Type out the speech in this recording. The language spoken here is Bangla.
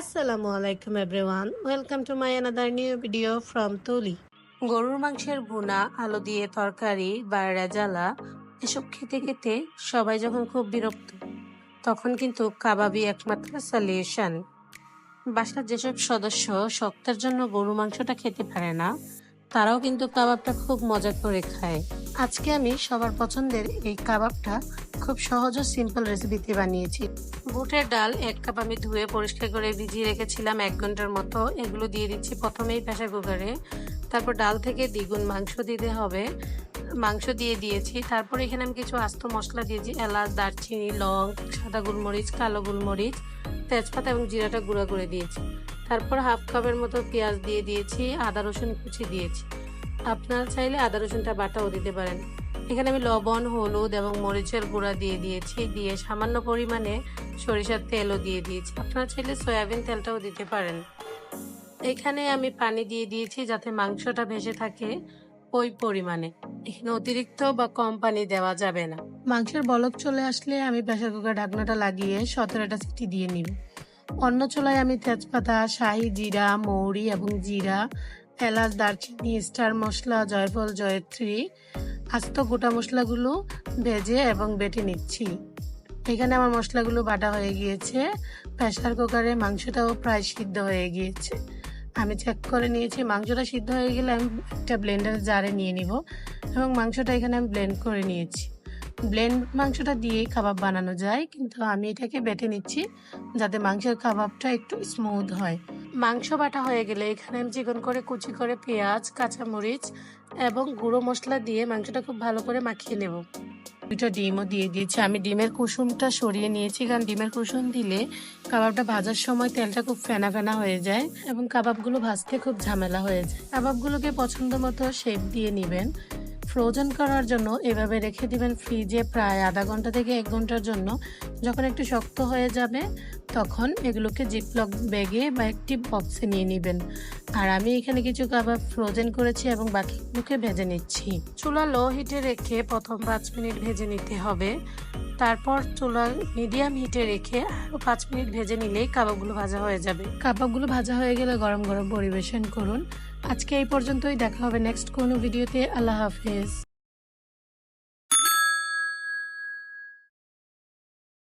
আসসালামু আলাইকুম everyone welcome to my another new video from Tuli গরুর মাংসের ভুনা, আলু দিয়ে তরকারি বা রেজালা এসব খেতে খেতে সবাই যখন খুব বিরক্ত, তখন কিন্তু কাবাবি একমাত্র সলিউশন বাসার যেসব সদস্য শক্তের জন্য গরু মাংসটা খেতে পারে না তারাও কিন্তু কাবাবটা খুব মজা করে খায়। আজকে আমি সবার পছন্দের এই কাবাবটা খুব সহজ ও সিম্পল রেসিপিতে বানিয়েছি। বুটের ডাল এক কাপ আমি ধুয়ে পরিষ্কার করে ভিজিয়ে রেখেছিলাম এক ঘণ্টার মতো। এগুলো দিয়ে দিচ্ছি প্রথমেই প্রেশার কুকারে। তারপর ডাল থেকে দ্বিগুণ মাংস দিতে হবে। মাংস দিয়ে দিয়েছি। তারপর এখানে আমি কিছু আস্ত মশলা দিয়েছি। এলাচ দারচিনি লং সাদা গোলমরিচ কালো গোলমরিচ তেজপাতা এবং জিরাটা গুঁড়া করে দিয়েছি। তারপর হাফ কাপের মতো পেঁয়াজ দিয়ে দিয়েছি, আদা রসুন কুচি দিয়েছি। আপনারা চাইলে আদা রসুনটা বাটাও দিতে পারেন। এখানে আমি লবণ, হলুদ এবং মরিচের গুঁড়া দিয়ে দিয়েছি, দিয়ে সামান্য পরিমাণে সরিষার তেলও দিয়ে দিয়েছি। আপনারা চাইলে সয়াবিন তেলটাও দিতে পারেন। এখানে আমি পানি দিয়ে দিয়েছি যাতে মাংসটা ভেসে থাকে ওই পরিমাণে। এখানে অতিরিক্ত বা কম পানি দেওয়া যাবে না। মাংসের বলক চলে আসলে আমি প্রেসার কুকার ঢাকনাটা লাগিয়ে সতেরোটা সিটি দিয়ে নিব। অন্য চুলায় আমি তেজপাতা, শাহি জিরা, মৌরি এবং জিরা, এলাচ, দারচিনি, স্টার মশলা, জয়ফল, জয়ত্রী, আস্ত গোটা মশলাগুলো ভেজে এবং বেটে নিচ্ছি। এখানে আমার মশলাগুলো বাটা হয়ে গিয়েছে। প্রেসার কুকারে মাংসটাও প্রায় সিদ্ধ হয়ে গিয়েছে। আমি চেক করে নিয়েছি, মাংসটা সিদ্ধ হয়ে গেলে আমি একটা ব্লেন্ডার জারে নিয়ে নিব এবং মাংসটা এখানে আমি ব্লেন্ড করে নিয়েছি। ব্লেন্ড মাংসটা দিয়েই কাবাব বানানো যায়, কিন্তু আমি এটাকে বেটে নিচ্ছি যাতে মাংসের কাবাবটা একটু স্মুথ হয়। মাংস বাটা হয়ে গেলে এখানে আমি চিকন করে কুচি করে পেঁয়াজ, কাঁচামরিচ এবং গুঁড়ো মশলা দিয়ে মাংসটা খুব ভালো করে মাখিয়ে নেব। দুটো ডিমও দিয়ে দিয়েছি। আমি ডিমের কুসুমটা সরিয়ে নিয়েছি, কারণ ডিমের কুসুম দিলে কাবাবটা ভাজার সময় তেলটা খুব ফেনা ফেনা হয়ে যায় এবং কাবাবগুলো ভাজতে খুব ঝামেলা হয়ে যায়। কাবাবগুলোকে পছন্দ মতো শেপ দিয়ে নেবেন। ফ্রোজেন করার জন্য এভাবে রেখে দিবেন ফ্রিজে প্রায় আধা ঘণ্টা থেকে এক ঘণ্টার জন্য। যখন একটু শক্ত হয়ে যাবে, তখন এগুলোকে জিপলক ব্যাগে বা একটি বক্সে নিয়ে নেবেন। আর আমি এখানে কিছু কাবাব ফ্রোজেন করেছি এবং বাকিগুলোকে ভেজে নিচ্ছি। চুলা লো হিটে রেখে প্রথম পাঁচ মিনিট ভেজে নিতে হবে। তারপর চুলা মিডিয়াম হিটে রেখে আরও পাঁচ মিনিট ভেজে নিলেই কাবাবগুলো ভাজা হয়ে যাবে। কাবাবগুলো ভাজা হয়ে গেলে গরম গরম পরিবেশন করুন। আজকে এই পর্যন্তই, দেখা হবে নেক্সট কোনো ভিডিওতে আল্লাহ হাফেজ।